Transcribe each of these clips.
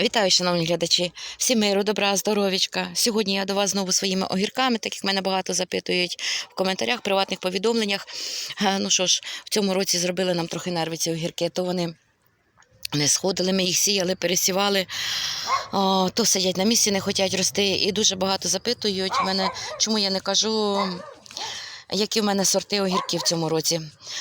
Вітаю, шановні глядачі. Всім миру, добра, здоровічка. Сьогодні я до вас знову своїми огірками, так як мене багато запитують в коментарях, приватних повідомленнях. Е, Ну що ж, в цьому році зробили нам трохи нерви ці огірки, то вони не сходили, ми їх сіяли, пересівали, О, то сидять на місці, не хочуть рости. І дуже багато запитують мене, чому я не кажу. Які в мене сорти огірків в цьому році.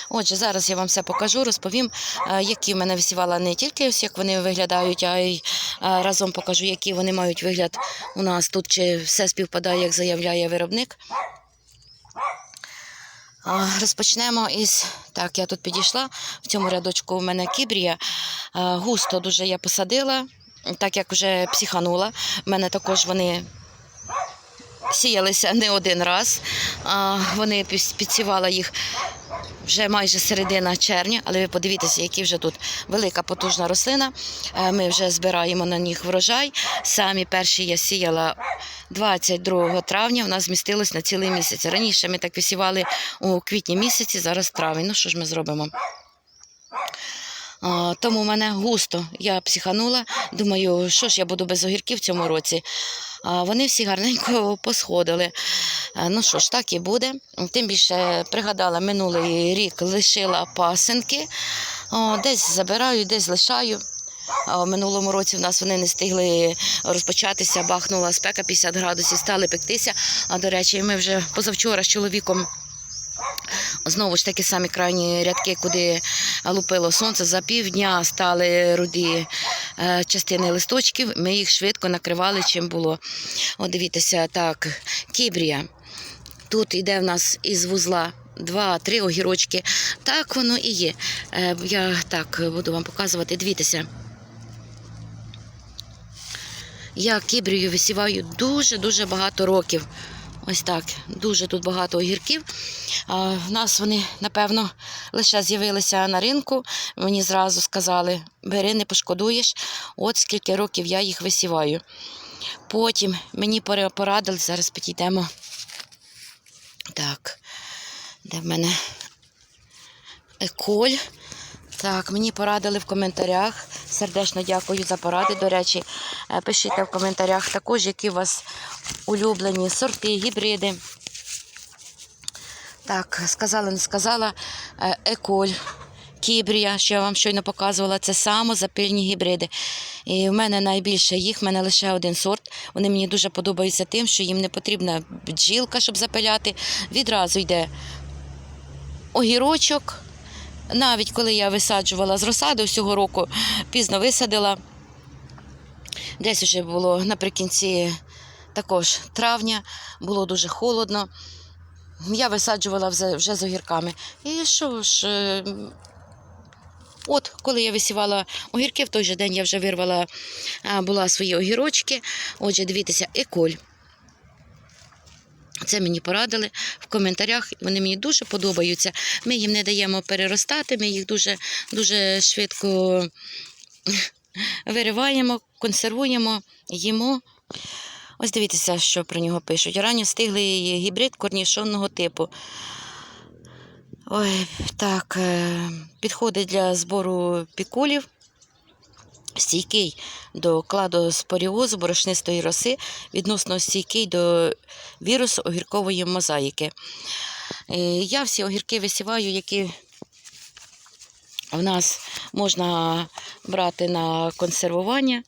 Отже, зараз я вам все покажу, розповім, е, які в мене висівала не тільки ось як вони виглядають, а й е, разом покажу, які вони мають вигляд у нас тут, чи все співпадає, як заявляє виробник. Розпочнемо із. Так, я тут підійшла. В цьому рядочку у мене кібрія. Густо дуже я посадила, так як вже психанула. У мене також вони сіялися не один раз. Вони підсівала їх вже майже середина червня, але ви подивіться, які вже тут велика потужна рослина. Е, Ми вже збираємо на них врожай. Самі перші я сіяла 22 травня, у нас змістилось на цілий місяць. Раніше ми так висівали у квітні місяці, зараз травень. Ну що ж ми зробимо? Тому в мене густо. Я психанула. Думаю, що ж я буду без огірків в цьому році. Вони всі гарненько посходили. Ну що ж, так і буде. Тим більше пригадала, минулий рік лишила пасенки. Десь забираю, десь лишаю. В минулому році в нас вони не встигли розпочатися, бахнула спека 50 градусів, стали пектися. А до речі, ми вже позавчора з чоловіком Знову ж таки самі крайні рядки, куди лупило сонце, за півдня стали руді е, частини листочків. Ми їх швидко накривали, чим було. От дивіться, так, кібрія. Тут йде в нас із вузла два-три огірочки. Так воно і є. Е, Я так буду вам показувати. Дивіться. Я кібрію висіваю дуже-дуже багато років. Ось так, дуже тут багато огірків. В нас вони, напевно, лише з'явилися на ринку. Мені зразу сказали, бери, не пошкодуєш. От скільки років я їх висіваю. Потім мені порадили, зараз підійдемо. Так, де в мене еколь. Так, мені порадили в коментарях. Сердечно дякую за поради. До речі, е, пишіть в коментарях також, які у вас улюблені сорти, гібриди. Так, сказала, не сказала. Е, Еколь, кібрія, що я вам щойно показувала, це самозапильні гібриди. І в мене найбільше їх, в мене лише один сорт. Вони мені дуже подобаються тим, що їм не потрібна бджілка, щоб запиляти. Відразу йде огірочок. Навіть коли я висаджувала з розсади всього року, пізно висадила. Десь вже було наприкінці також травня, було дуже холодно. Я висаджувала вже з огірками. І що ж, е, от коли я висівала огірки, в той же день я вже вирвала була свої огірочки. Отже, дивіться, еколь. Це мені порадили в коментарях. Вони мені дуже подобаються. Ми їм не даємо переростати, ми їх дуже, дуже швидко вириваємо, консервуємо, їмо. Ось дивіться, що про нього пишуть. Ранньо стиглий гібрид корнішонного типу. Ой, так, е, підходить для збору пікулів. Стійкий до кладоспоріозу, борошнистої роси, відносно стійкий до вірусу огіркової мозаїки. Е, Я всі огірки висіваю, які в нас можна брати на консервування.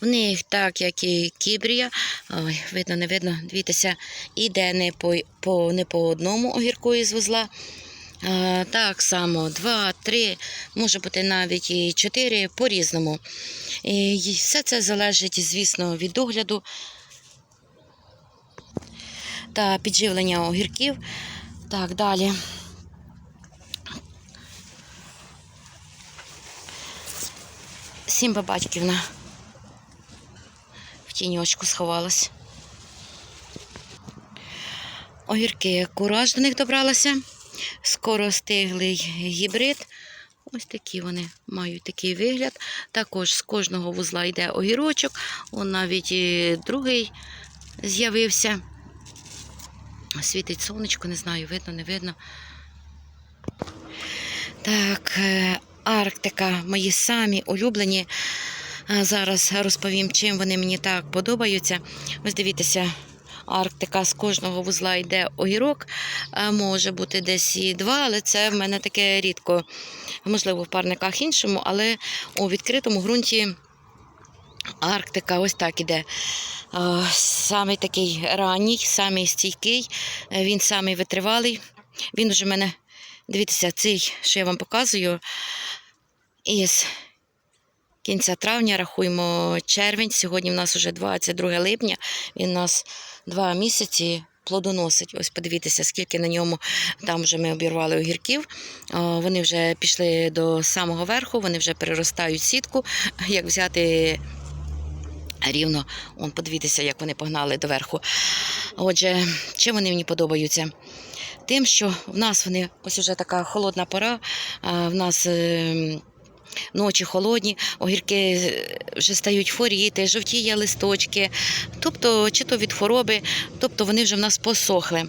В них, так як і кібрія, ой, видно, не видно, дивіться, іде не по, по, не по одному огірку із вузла. А, так само, два, три, може бути навіть і чотири по-різному. І все це залежить, звісно, від догляду та підживлення огірків. Так, далі. Сімба батьківна в тіньочку сховалась. Огірки кураж до них добралася. Скоро стиглий гібрид. Ось такі вони мають такий вигляд. Також з кожного вузла йде огірочок. Он навіть і другий з'явився. Світить сонечко, не знаю, видно, не видно. Так, е, Арктика, мої самі улюблені. Зараз розповім, чим вони мені так подобаються. Ось дивіться, Арктика з кожного вузла йде огірок. А Може бути десь і два, але це в мене таке рідко. Можливо, в парниках іншому, але у відкритому ґрунті Арктика ось так іде. А, Самий такий ранній, самий стійкий, е, він самий витривалий. Він уже в мене, дивіться, цей, що я вам показую, із кінця травня рахуємо червень. Сьогодні в нас вже 22 липня. Він у нас два місяці плодоносить. Ось подивіться, скільки на ньому там вже ми обірвали огірків. Вони вже пішли до самого верху, вони вже переростають сітку. Як взяти рівно, он подивіться, як вони погнали доверху. Отже, чим вони мені подобаються? Тим, що в нас вони ось уже така холодна пора, в нас. Ночі холодні, огірки вже стають хворіти, жовтіє листочки, тобто чи то від хвороби, тобто вони вже в нас посохли.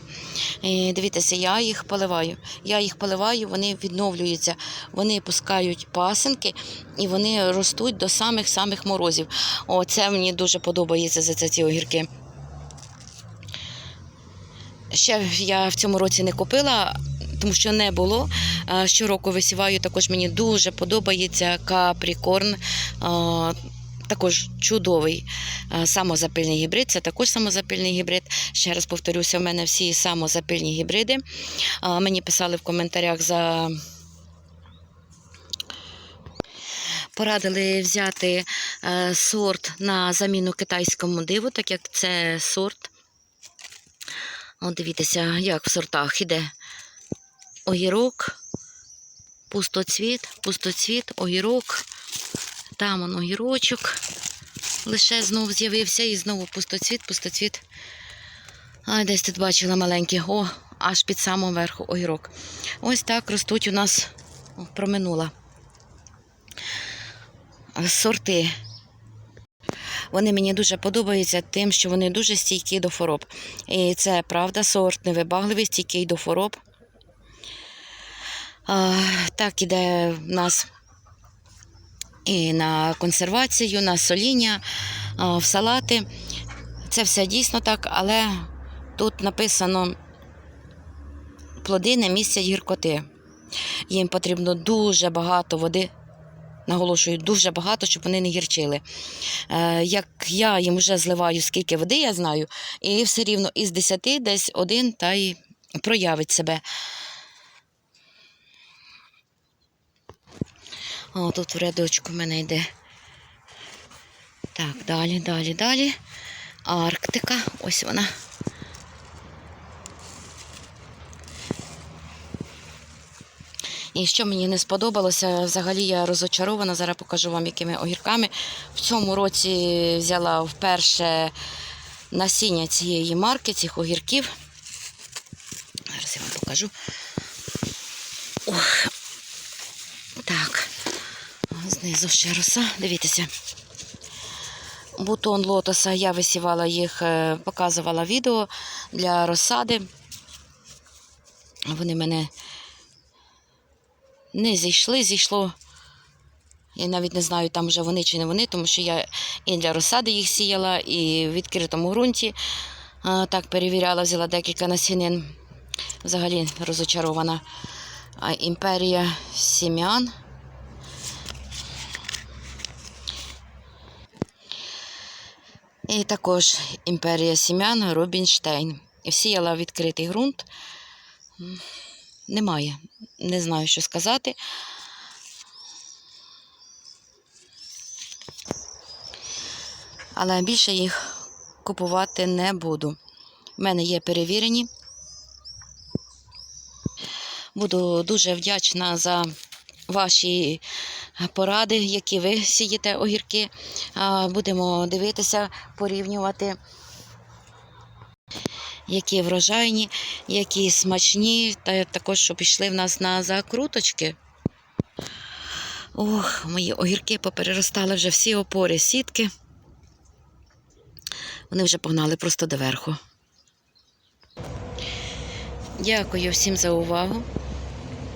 І дивіться, я їх поливаю. Я їх поливаю, вони відновлюються, вони пускають пасинки і вони ростуть до самих-самих морозів. О, це мені дуже подобається за це ці огірки. Ще я в цьому році не купила, тому що не було. Щороку висіваю, також мені дуже подобається капрікорн. Також чудовий самозапильний гібрид. Це також самозапильний гібрид. Ще раз повторюся, в мене всі самозапильні гібриди. Мені писали в коментарях за. Порадили взяти е, сорт на заміну китайському диву, так як це сорт. От дивіться, як в сортах іде огірок, пустоцвіт, пустоцвіт, огірок. Там он огірочок. Лише знов з'явився і знову пустоцвіт, пустоцвіт. А десь тут бачила маленький, о, аж під самого верху огірок. Ось так ростуть у нас о, проминула. Сорти. Вони мені дуже подобаються тим, що вони дуже стійкі до хвороб. І це правда, сорт невибагливий, стійкий до хвороб. А, так іде в нас і на консервацію, на соління, в салати. Це все дійсно так, але тут написано плоди не містять гіркоти. Їм потрібно дуже багато води. Наголошую, дуже багато, щоб вони не гірчили. Е, як я їм вже зливаю, скільки води я знаю, і все рівно із 10 десь один та й проявить себе. О, тут в рядочку в мене йде. Так, далі, далі, далі. Арктика. Ось вона. І що мені не сподобалося, взагалі я розочарована. Зараз покажу вам, якими огірками. В цьому році взяла вперше насіння цієї марки, цих огірків. Зараз я вам покажу. Ох. Знизу ще роса. Дивіться. Бутон лотоса, я висівала їх, е, показувала відео для розсади. Вони мене не зійшли, зійшло. Я навіть не знаю, там вже вони чи не вони, тому що я і для розсади їх сіяла, і в відкритому ґрунті. Так, перевіряла, взяла декілька насінин. Взагалі розочарована. А, Імперія сім'ян. І також імперія сім'ян Рубінштейн. Сіяла в відкритий ґрунт. Немає. Не знаю, що сказати. Але більше їх купувати не буду. У мене є перевірені. Буду дуже вдячна за ваші поради, які ви сієте огірки. Будемо дивитися, порівнювати, які врожайні, які смачні, та також, щоб пішли в нас на закруточки. Ох, мої огірки попереростали вже всі опори сітки. Вони вже погнали просто доверху. Дякую всім за увагу.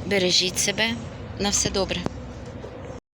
Бережіть себе. На все добре.